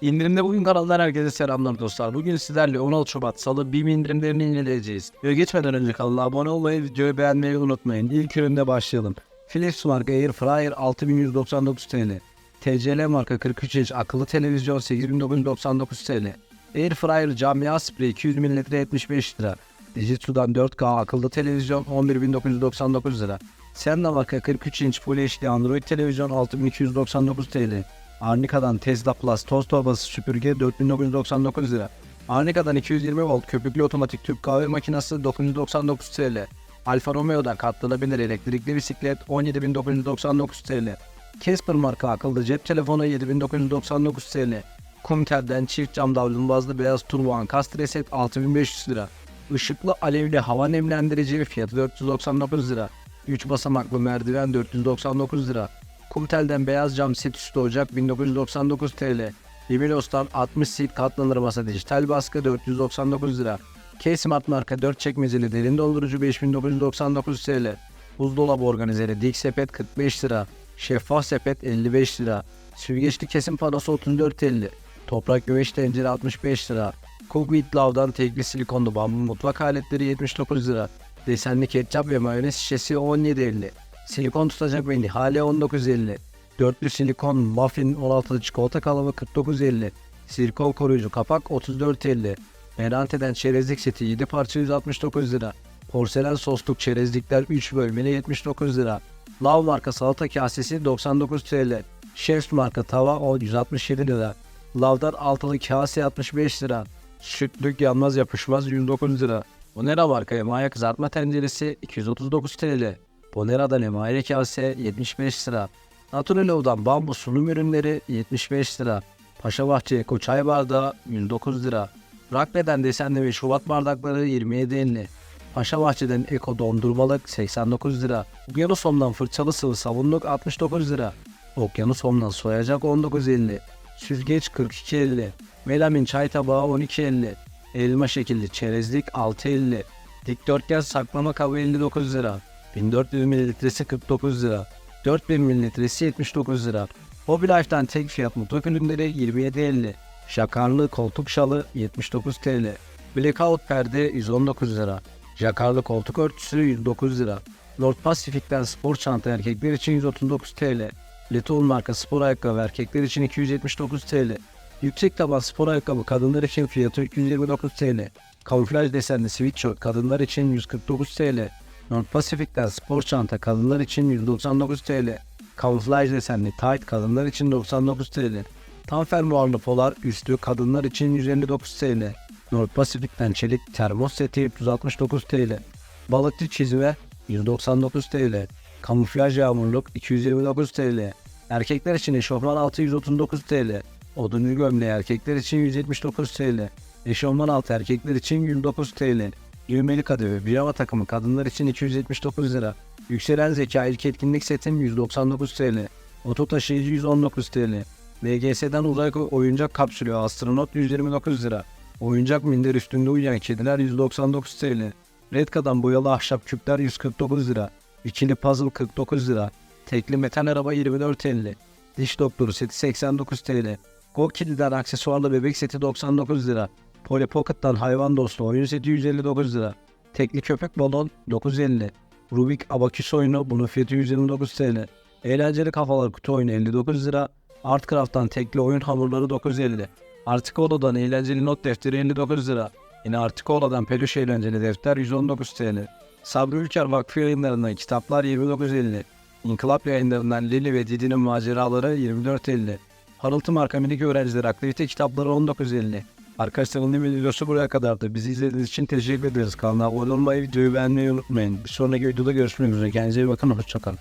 İndirimde bugün kanalından herkese selamlar dostlar. Bugün sizlerle 16 Şubat Salı BİM indirimlerini inceleyeceğiz. Ve geçmeden önce kanala abone olmayı, videoyu beğenmeyi unutmayın. İlk üründe başlayalım. Philips marka Air Fryer 6199 TL. TCL marka 43 inç akıllı televizyon 8999 TL. Air Fryer cam yağ sprey 200 ml 75 lira. Digitsu'dan 4K akıllı televizyon 11999 lira. Senda marka 43 inç Full HD Android televizyon 6299 TL. Arnica'dan Tesla Plus toz torbası süpürge 4999 lira. Arnica'dan 220 volt köpüklü otomatik tüp kahve makinesi 999 TL. Alfa Romeo'dan katlanabilir elektrikli bisiklet 17999 TL. Casper marka akıllı cep telefonu 7999 TL. Kumtel'den çift cam davlumbazlı beyaz turbo ankastre set 6500 lira. Işıklı alevli hava nemlendirici fiyatı 499 lira. 3 basamaklı merdiven 499 lira. Kumtel'den beyaz cam set üstü ocak 1999 TL. Limilos'tan 60 seat katlanır masa dijital baskı 499 lira. K-Smart marka 4 çekmeceli derin dondurucu 5999 TL. Buzdolabı organizeri dik sepet 45 lira. Şeffaf sepet 55 lira. Süzgeçli kesim panosu 34 TL. Toprak güveç tencere 65 lira. Cookweed Love'dan tekli silikonlu bambu mutfak aletleri 79 lira. Desenli ketçap ve mayonez şişesi 17.50. Silikon tutacak mendil hale 19.50. Dörtlü silikon muffin 16 çikolata kalıbı 49.50. Silikon koruyucu kapak 34.50. Merante'den çerezlik seti 7 parça 169 lira. Porselen sosluk çerezlikler 3 bölmeli 79 lira. Lav marka salata kasesi 99 TL. Chef's marka tava o 167 lira. Lavdan altılı kase 65 lira. Sütlük yanmaz yapışmaz 109 lira. Bonera marka emaye kızartma tenceresi 239 TL. Bonera'dan emaye kase 75 lira. Naturalov'dan bambu sunum ürünleri 75 lira. Paşabahçe Eko çay bardağı 109 lira. Rakbe'den desenli ve şubat bardakları 27.50. Paşabahçe'den Eko dondurmalık 89 lira. Okyanusom'dan fırçalı sıvı sabunluk 69 lira. Okyanusom'dan soyacak 19.50. Süzgeç 42.50. Melamin çay tabağı 12.50. Elma şekilli çerezlik 6.50. Dikdörtgen saklama kabı 59 lira. 1400 mililitresi 49 lira. 4000 mililitresi 79 lira. Hobby Life'dan tek fiyat mutfak ürünleri 27.50. Jakarlı koltuk şalı 79 TL. Blackout perde 119 lira. Jakarlı koltuk örtüsü 109 lira. Lord Pacific'ten spor çanta erkekler için 139 TL. Letoul marka spor ayakkabı erkekler için 279 TL. Yüksek taban spor ayakkabı kadınlar için fiyatı 329 TL. Kamuflaj desenli sweatshirt kadınlar için 149 TL. North Pacific'ten spor çanta kadınlar için 199 TL. Kamuflaj desenli tight kadınlar için 99 TL. Tam fermuarlı polar üstü kadınlar için 159 TL. North Pacific'ten çelik termos seti 369 TL. Balıkçı çizme 199 TL. Kamuflaj yağmurluk 229 TL. Erkekler için eşofman altı 139 TL. Odunlu gömleği erkekler için 179 TL. Eşofman altı erkekler için 109 TL. Düğmeli kadeh pijama takımı kadınlar için 279 lira. Yükselen zeka ilk etkinlik setim 199 TL. Oto taşıyıcı 119 TL. LGS'den uzay oyuncak kapsülü astronot 129 lira. Oyuncak minder üstünde uyuyan kediler 199 TL. Redka'dan boyalı ahşap küpler 149 lira. İkili puzzle 49 lira. Tekli metal araba 24 TL. Diş doktoru seti 89 TL. Go Kid'den aksesuarlı bebek seti 99 lira. Polly Pocket'tan hayvan dostu oyun seti 159 lira. Tekli köpek balon 950. Rubik abaküs oyunu bunun fiyatı 129 TL. Eğlenceli kafalar kutu oyunu 59 lira. Artcraft'tan tekli oyun hamurları 950. Articola'dan eğlenceli not defteri 59 lira. Yine Articola'dan peluş eğlenceli defter 119 TL. Sabri Ülker Vakfı yayınlarından kitaplar 29.50. İnkılap yayınlarından Lili ve Didi'nin maceraları 24.50. Harıltı marka minik öğrenciler aktivite kitapları 19.50. Arkadaşlar bu videosu buraya kadardı. Bizi izlediğiniz için teşekkür ederiz. Kanala abone olmayı, videoyu beğenmeyi unutmayın. Bir sonraki videoda görüşmek üzere. Kendinize iyi bakın. Hoşçakalın.